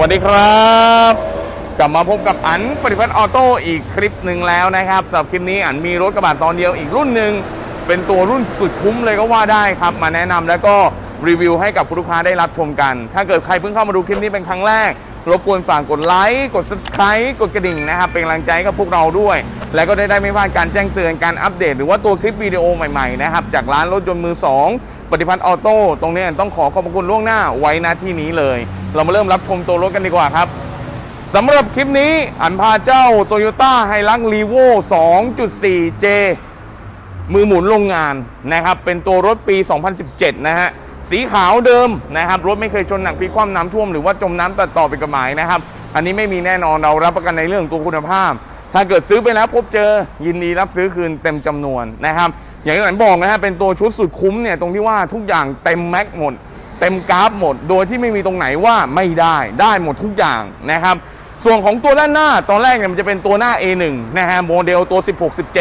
วัสดีครับ กลับมาพบกับอันปฏิพัฒน์ออโต้อีกคลิปหนึ่งแล้วนะครับสำหรับคลิปนี้อันมีรถกระบะตอนเดียวอีกรุ่นหนึ่งเป็นตัวรุ่นสุดคุ้มเลยก็ว่าได้ครับ มาแนะนำแล้วก็รีวิวให้กับลูกค้าได้รับชมกัน ถ้าเกิดใครเพิ่งเข้ามาดูคลิปนี้เป็นครั้งแรก รบกวนฝากกดไลค์กด subscribe กดกระดิ่งนะครับ เป็นกำลังใจให้กับพวกเราด้วย และก็ได้ได้ไม่พลาดการแจ้งเตือนการอัปเดต หรือว่าตัวคลิปวิดีโอใหม่ๆนะครับจากร้านรถยนต์มือ 2 ปฏิพัฒน์ออโต้ตรงนี้ต้องขอขอบคุณล่วงหน้าไว้หน้าที่นี้เลย เรามาเริ่มรับชมตัวรถกันดีกว่าครับสำหรับคลิปนี้อันพาเจ้า Toyota h i l u x r e v o 2.4J มือหมุนโรงงานนะครับ เป็นตัวรถปี 2017 นะฮะ สีขาวเดิมนะครับ รถไม่เคยชนหนักพิคว่ำน้ำท่วมหรือว่าจมน้ำตัดต่อเป็นกฎหมายนะครับ อันนี้ไม่มีแน่นอนเรารับประกันในเรื่องตัวคุณภาพ ถ้าเกิดซื้อไปแล้วพบเจอยินดีรับซื้อคืนเต็มจำนวนนะครับ อย่างที่ผมบอกนะฮะเป็นตัวชุดสุดคุ้มเนี่ยตรงที่ว่าทุกอย่างเต็มแม็กหมด เต็มกราฟหมด โดยที่ไม่มีตรงไหนว่าไม่ได้ได้หมดทุกอย่างนะครับ ส่วนของตัวด้านหน้าตอนแรกเนี่ยมันจะเป็นตัวหน้า A1 นะฮะโมเดลตัว 16 17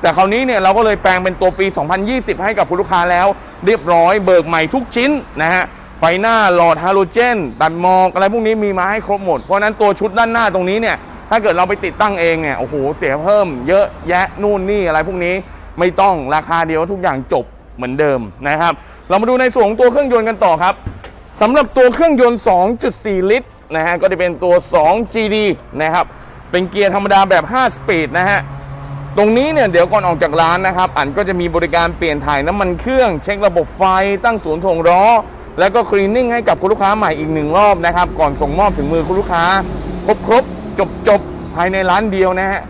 แต่คราวนี้เนี่ยเราก็เลยแปลงเป็นตัวปี 2020 ให้กับคุณลูกค้าแล้ว เรียบร้อยเบิกใหม่ทุกชิ้นนะฮะไฟหน้าหลอดฮาโลเจนตัดหมอกอะไรพวกนี้มีมาให้ครบหมด เพราะนั้นตัวชุดด้านหน้าตรงนี้เนี่ยถ้าเกิดเราไปติดตั้งเองเนี่ยโอ้โหเสียเพิ่ม เยอะแยะนู่นนี่อะไรพวกนี้ไม่ต้องราคาเดียวทุกอย่างจบเหมือนเดิมนะครับ เรามาดูในส่วนของตัวเครื่องยนต์กันต่อครับสำหรับตัวเครื่องยนต์ 2.4 ลิตรนะฮะก็จะเป็นตัว 2 GD นะครับเป็นเกียร์ธรรมดาแบบ 5 สปีดนะฮะตรงนี้เนี่ยเดี๋ยวก่อนออกจากร้านนะครับ อันก็จะมีบริการเปลี่ยนถ่ายน้ำมันเครื่อง เช็คระบบไฟตั้งศูนย์ถ่วงล้อ แล้วก็คลีนนิ่งให้กับคุณลูกค้าใหม่อีกหนึ่งรอบนะครับ ก่อนส่งมอบถึงมือคุณลูกค้า ครบครบจบจบภายในร้านเดียวนะฮะ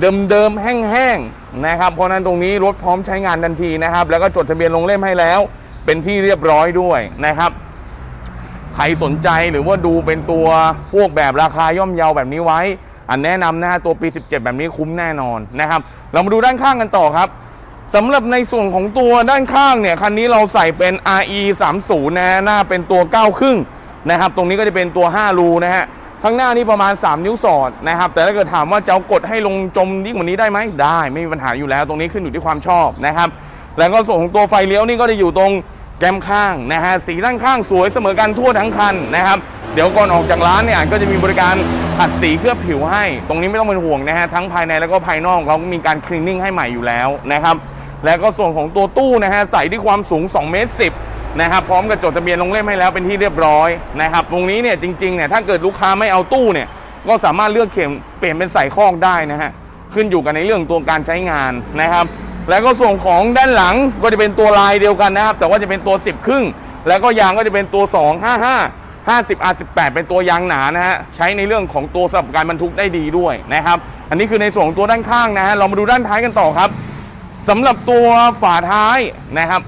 เดิมเดิมๆแห้งๆนะครับเพราะนั้นตรงนี้รถพร้อมใช้งานทันทีนะครับ แล้วก็จดทะเบียนลงเล่มให้แล้ว เป็นที่เรียบร้อยด้วยนะครับ ใครสนใจหรือว่าดูเป็นตัวพวกแบบราคาย่อมเยาแบบนี้ไว้ อันแนะนำนะฮะตัวปี 17 แบบนี้คุ้มแน่นอนนะครับ เรามาดูด้านข้างกันต่อครับสำหรับในส่วนของตัวด้านข้างเนี่ยคันนี้เราใส่เป็น RE 3 0นะฮะหน้าเป็นตัว9ครึ่งนะครับ ตรงนี้ก็จะเป็นตัว 5 รูนะฮะข้างหน้านี่ประมาณ 3 นิ้วสอดนะครับ แต่ถ้าเกิดถามว่าจะากดให้ลงจมยิ่งกว่านี้ได้ไหมได้ ไม่มีปัญหาอยู่แล้ว ตรงนี้ขึ้นอยู่ที่ความชอบนะครับ แล้วก็ส่วนของตัวไฟเลี้ยวนี่ก็จะอยู่ตรง แก้มข้างนะฮะสีด้านข้างสวยเสมอกันทั่วทั้งคันนะครับเดี๋ยวก่อนออกจากร้านเนี่ยก็จะมีบริการขัดสีเคลือบผิวให้ ตรงนี้ไม่ต้องเป็นห่วงนะฮะทั้งภายในแล้วก็ภายนอกเราก็มีการคลีนนิ่งให้ใหม่อยู่แล้วนะครับแล้วก็ส่วนของตัวตู้นะฮะใส่ที่ความสูง2เมตร10นะครับพร้อมกับจดทะเบียนลงเล่มให้แล้วเป็นที่เรียบร้อยนะครับตรงนี้เนี่ยจริงๆเนี่ยถ้าเกิดลูกค้าไม่เอาตู้เนี่ยก็สามารถเลือกเข็มเปลี่ยนเป็นใส่คอกได้นะฮะขึ้นอยู่กันในเรื่องตัวการใช้งานนะครับ แล้วก็ส่วนของด้านหลังก็จะเป็นตัวลายเดียวกันนะครับ แต่ว่าจะเป็นตัว 10 ครึ่ง แล้วก็ยางก็จะเป็นตัว 255 50 R18 เป็นตัวยางหนานะฮะใช้ในเรื่องของตัวสำหรับการบรรทุกได้ดีด้วยนะครับ อันนี้คือในส่วนของตัวด้านข้างนะฮะเรามาดูด้านท้ายกันต่อครับสำหรับตัวฝาท้ายนะครับ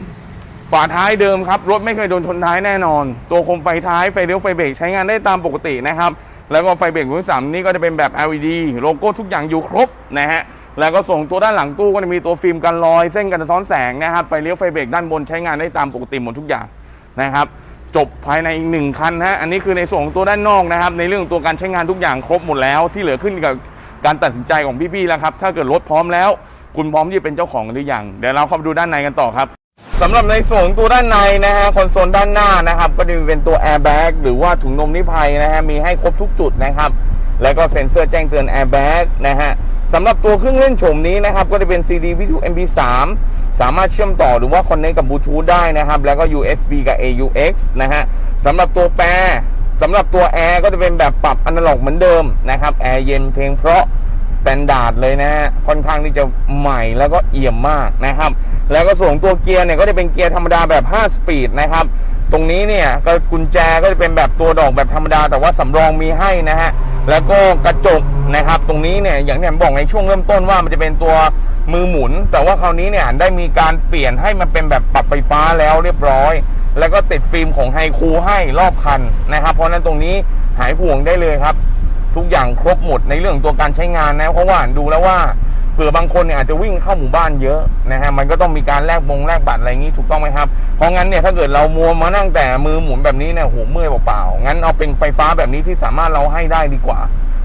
ฝาท้ายเดิมครับรถไม่เคยโดนชนท้ายแน่นอน ตัวโคมไฟท้ายไฟเลี้ยวไฟเบรกใช้งานได้ตามปกตินะครับแล้วก็ไฟเบรกรุ่นสามนี่ก็จะเป็นแบบ LED โลโก้ทุกอย่างอยู่ครบนะฮะ แล้วก็ส่งตัวด้านหลังตู้ก็จะมีตัวฟิล์มกันรอยเส้นกันสะท้อนแสงนะครับไฟเลี้ยวไฟเบรกด้านบนใช้งานได้ตามปกติหมดทุกอย่างนะครับ จบภายในอีกหนึ่งคันฮะอันนี้คือในส่วนของตัวด้านนอกนะครับ ในเรื่องตัวการใช้งานทุกอย่างครบหมดแล้วที่เหลือขึ้นกับการตัดสินใจของพี่ๆแล้วครับถ้าเกิดรถพร้อมแล้ว คุณพร้อมที่จะเป็นเจ้าของหรือยังเดี๋ยวเราเข้าไปดูด้านในกันต่อครับสำหรับในส่วนตัวด้านในนะฮะคอนโซลด้านหน้านะครับก็จะมีเป็นตัวแอร์แบ็กหรือว่าถุงลมนิรภัยนะฮะมีให้ครบทุกจุดนะครับ แล้วก็เซ็นเซอร์แจ้งเตือนแอร์แบ็กนะฮะ สำหรับตัวเครื่องเล่นโฉมนี้นะครับ ก็จะเป็น CD วิทยุ MP3 สามารถเชื่อมต่อหรือว่าคอนเนคกับบลูทูธได้นะครับ แล้วก็ USB กับ AUX นะฮะสำหรับตัวแปรสำหรับตัวแอร์ก็จะเป็นแบบปรับอนาล็อกเหมือนเดิมนะครับแอร์เย็นเพลงเพราะสแตนดาร์ดเลยนะฮะค่อนข้างที่จะใหม่แล้วก็เอี่ยมมากนะครับ แล้วก็ส่วนตัวเกียร์เนี่ยก็จะเป็นเกียร์ธรรมดาแบบ 5 สปีดนะครับตรงนี้เนี่ยก็กุญแจก็จะเป็นแบบตัวดอกแบบธรรมดา แต่ว่าสำรองมีให้นะฮะแล้วก็กระจก นะครับ ตรงนี้เนี่ยอย่างที่ผมบอกในช่วงเริ่มต้นว่ามันจะเป็นตัวมือหมุน แต่ว่าคราวนี้เนี่ยได้มีการเปลี่ยนให้มันเป็นแบบปรับไฟฟ้าแล้วเรียบร้อย แล้วก็ติดฟิล์มของไฮคูให้รอบคันนะครับ เพราะฉะนั้นตรงนี้หายห่วงได้เลยครับ ทุกอย่างครบหมดในเรื่องตัวการใช้งานนะเพราะว่าดูแล้วว่าเผื่อบางคนเนี่ยอาจจะวิ่งเข้าหมู่บ้านเยอะนะฮะมันก็ต้องมีการแลกบงแลกบัตรอะไรอย่างนี้ถูกต้องไหมครับ เพราะงั้นเนี่ยถ้าเกิดเรามัวมานั่งแต่มือหมุนแบบนี้เนี่ยโหเมื่อยเปล่าๆงั้นเอาเป็นไฟฟ้าแบบนี้ที่สามารถเราให้ได้ดีกว่า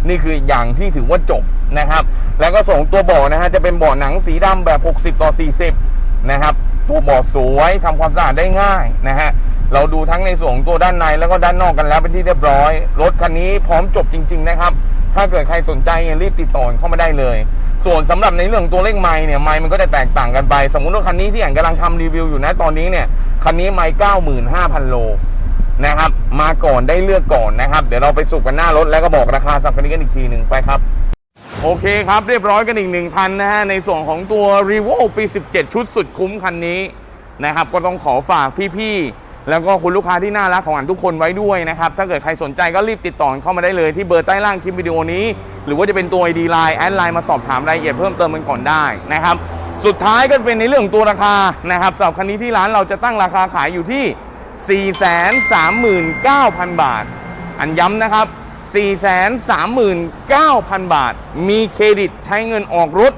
นี่คืออย่างที่ถือว่าจบนะครับ แล้วก็ส่งตัวเบาะนะฮะจะเป็นเบาะหนังสีดำแบบ 60 ต่อ 40 นะครับ ตัวเบาะสวยทำความสะอาดได้ง่ายนะฮะเราดูทั้งในส่วนของตัวด้านในแล้วก็ด้านนอกกันแล้วเป็นที่เรียบร้อย รถคันนี้พร้อมจบจริง ๆ นะครับ ถ้าเกิดใครสนใจเนี่ยรีบติดต่อเข้ามาได้เลย ส่วนสำหรับในเรื่องตัวเลขไม้เนี่ยไม้มันก็จะแตกต่างกันไป สมมุติว่าคันนี้ที่อย่างกำลังทำรีวิวอยู่นะตอนนี้เนี่ยคันนี้ไม้เก้าหมื่นห้าพันโล นะครับ มาก่อนได้เลือกก่อนนะครับ เดี๋ยวเราไปสุกกันหน้ารถแล้วก็บอกราคาสับคันนี้กันอีกทีหนึ่งไปครับ โอเคครับ เรียบร้อยกันอีกหนึ่งคันนะฮะในส่วนของตัว r e v o ปี 17 ชุดสุดคุ้มคันนี้นะครับ ก็ต้องขอฝากพี่ๆแล้วก็คุณลูกค้าที่น่ารักของอันทุกคนไว้ด้วยนะครับ ถ้าเกิดใครสนใจก็รีบติดต่อเข้ามาได้เลยที่เบอร์ใต้ล่างคลิปวิดีโอนี้ หรือว่าจะเป็นตัว ID Line แอดไลน์มาสอบถามรายละเอียดเพิ่มเติมกันก่อนได้นะครับสุดท้ายก็เป็นในเรื่องของตัวราคานะครับสำหรับคันนี้ที่ร้านเราจะตั้งราคาขายอยู่ที่ 439,000 บาท อันย้ำนะครับ 439,000 บาท มีเครดิตใช้เงินออกรถ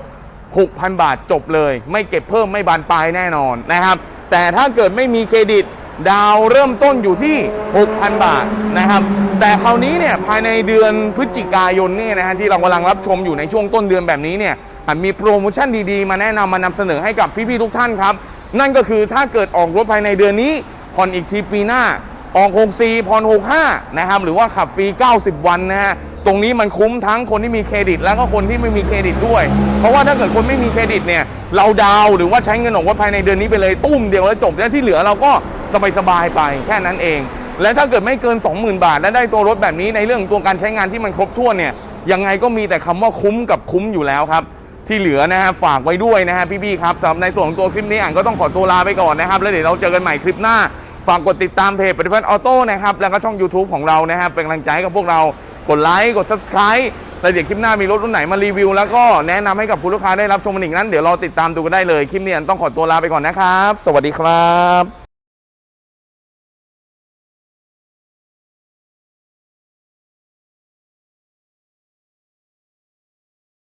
6,000 บาทจบเลย ไม่เก็บเพิ่มไม่บานปลายแน่นอนนะครับ แต่ถ้าเกิดไม่มีเครดิตดาวเริ่มต้นอยู่ที่ 6,000 บาทนะครับ แต่คราวนี้เนี่ยภายในเดือนพฤศจิกายนเนี่ยนะฮะที่เรากำลังรับชมอยู่ในช่วงต้นเดือนแบบนี้เนี่ยมีโปรโมชั่นดีๆ มาแนะนำมานำเสนอให้กับพี่ๆทุกท่านครับ นั่นก็คือถ้าเกิดออกรถภายในเดือนนี้ ผ่อนอีกทีปีหน้าออก64ผ่อน65นะครับหรือว่าขับฟรี 90 วันนะฮะตรงนี้มันคุ้มทั้งคนที่มีเครดิต แล้วก็คนที่ไม่มีเครดิตด้วย เพราะว่าถ้าเกิดคนไม่มีเครดิตเนี่ย เราดาวหรือว่าใช้เงินออกว่าภายในเดือนนี้ไปเลยตุ้มเดียวแล้วจบแล้วที่เหลือเราก็สบายๆไปแค่นั้นเอง และถ้าเกิดไม่เกิน 20,000 บาท และได้ตัวรถแบบนี้ในเรื่องตัวการใช้งานที่มันครบถ้วนเนี่ยยังไงก็มีแต่คำว่าคุ้มกับคุ้มอยู่แล้วครับที่เหลือนะฮะฝากไว้ด้วยนะฮะพี่ๆครับสำหรับในส่วนของตัวคลิปนี้อ่านก็ต้องขอตัวลาไปก่อนนะครับแล้วเดี๋ยวเราเจอกันใหม่คลิปหน้า ฝากกดติดตามเพจปฏิพัฒน์ออโต้นะครับ แล้วก็ช่อง YouTube ของเรานะครับ เป็นกำลังใจให้กับพวกเรา กดไลค์ กด Subscribe แล้วเดี๋ยวคลิปหน้ามีรถรุ่นไหนมารีวิว แล้วก็แนะนำให้กับคุณลูกค้าได้รับชมมันอีกนั้น เดี๋ยวรอติดตามดูกันได้เลย คลิปนี้อันต้องขอตัวลาไปก่อนนะครับ สวัสดีครับ